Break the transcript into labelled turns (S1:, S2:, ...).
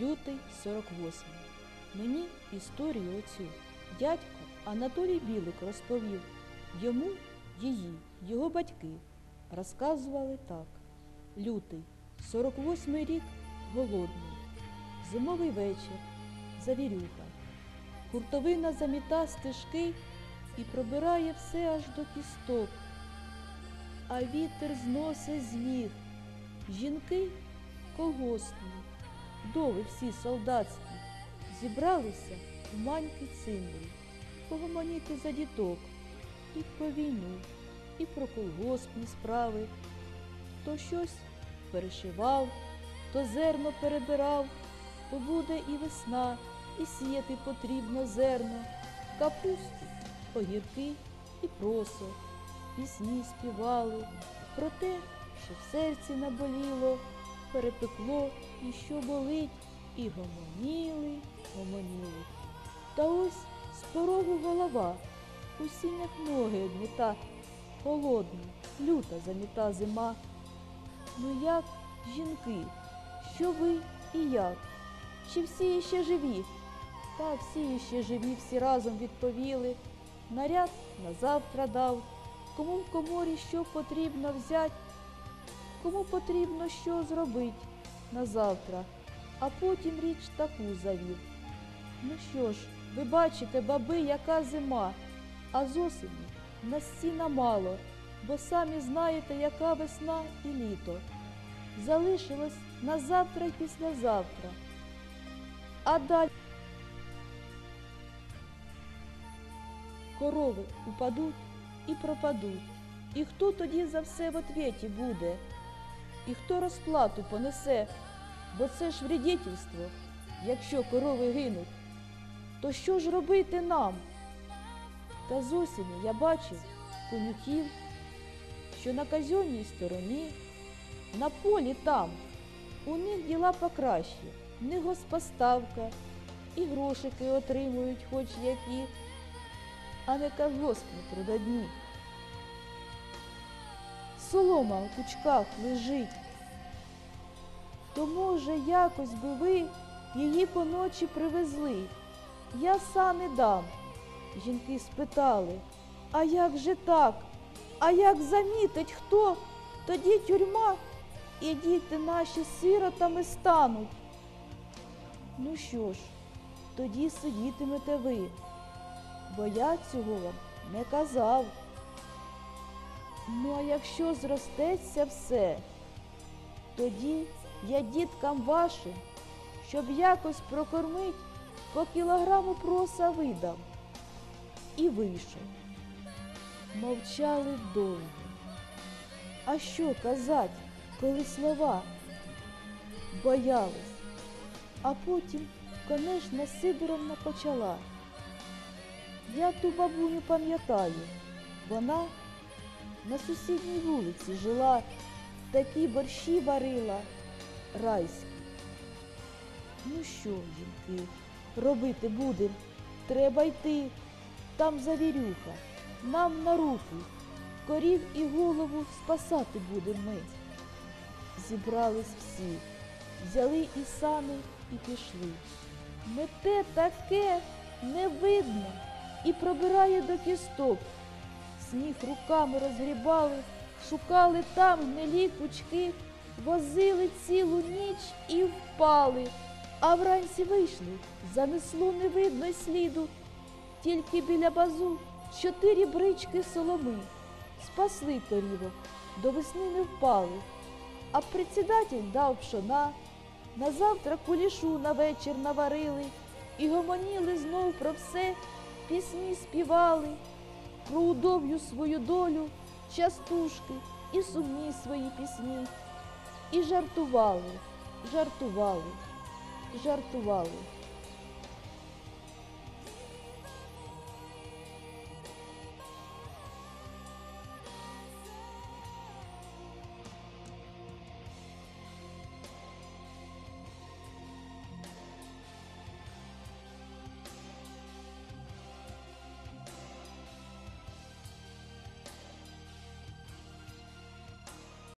S1: Лютий 48. Мені історію оцю дядько Анатолій Білик розповів. Йому її, його батьки, розказували так. Лютий, 48 рік, голодний. Зимовий вечір, завірюха. Хуртовина заміта стежки і пробирає все аж до кісток. А вітер зносить з. Жінки колгоспні, дови всі солдатські, зібралися в маньки циндрі, погомоніти за діток і про війну, і про колгоспні справи. То щось перешивав, то зерно перебирав, то буде і весна, і сіяти потрібно зерно, капусту, огірки і просо. Пісні співали про те, що в серці наболіло, перепекло і що болить, і гомоніли, гомоніли. Та ось з порогу голова, у сінях ноги одміта, холодна, люта заміта зима. Ну як, жінки, що ви і як? Чи всі іще живі? Та всі іще живі, всі разом відповіли. Наряд на завтра дав, кому в коморі що потрібно взять, кому потрібно що зробить на завтра, а потім річ таку завів. Ну що ж, ви бачите, баби, яка зима, а з осені на стіна мало, бо самі знаєте, яка весна і літо. Залишилось на завтра й післязавтра. А далі корови упадуть і пропадуть. І хто тоді за все в отвєті буде? І хто розплату понесе? Бо це ж вредительство, якщо корови гинуть. То що ж робити нам? Та з осені я бачив конюхів, що на казьонній стороні, на полі там, у них діла покраще, них госпоставка, і грошики отримують хоч які, а не колгоспні трудодні. Солома у кучках лежить. То, може, якось би ви її поночі привезли. Я сани дам. Жінки спитали, а як же так? А як замітить хто? Тоді тюрма і діти наші сиротами стануть. Ну що ж, тоді сидітимете ви, бо я цього вам не казав. Ну, а якщо зростеться все, тоді я діткам вашим, щоб якось прокормить, по кілограму проса видам. І вийшов. Мовчали довго. А що казать, коли слова? Боялись. А потім, конечно, Сидоровна почала. Я ту бабуню пам'ятаю, вона на сусідній вулиці жила, такі борщі варила райські. Ну що, жінки, робити будем? Треба йти. Там завірюха, нам на руки. Корів і голову спасати будемо ми. Зібрались всі, взяли і сани і пішли. Мете таке не видно і пробирає до кісток. Сніг руками розгрібали, шукали там гнилі кучки, возили цілу ніч і впали. А вранці вийшли, занесло не видно сліду. Тільки біля базу чотири брички соломи. Спасли корівок, до весни не впали. А председатель дав пшона, на завтра кулішу на вечір наварили і гомоніли знов про все, пісні співали, про удов'ю свою долю, частушки і сумні свої пісні. І жартували, жартували, жартували.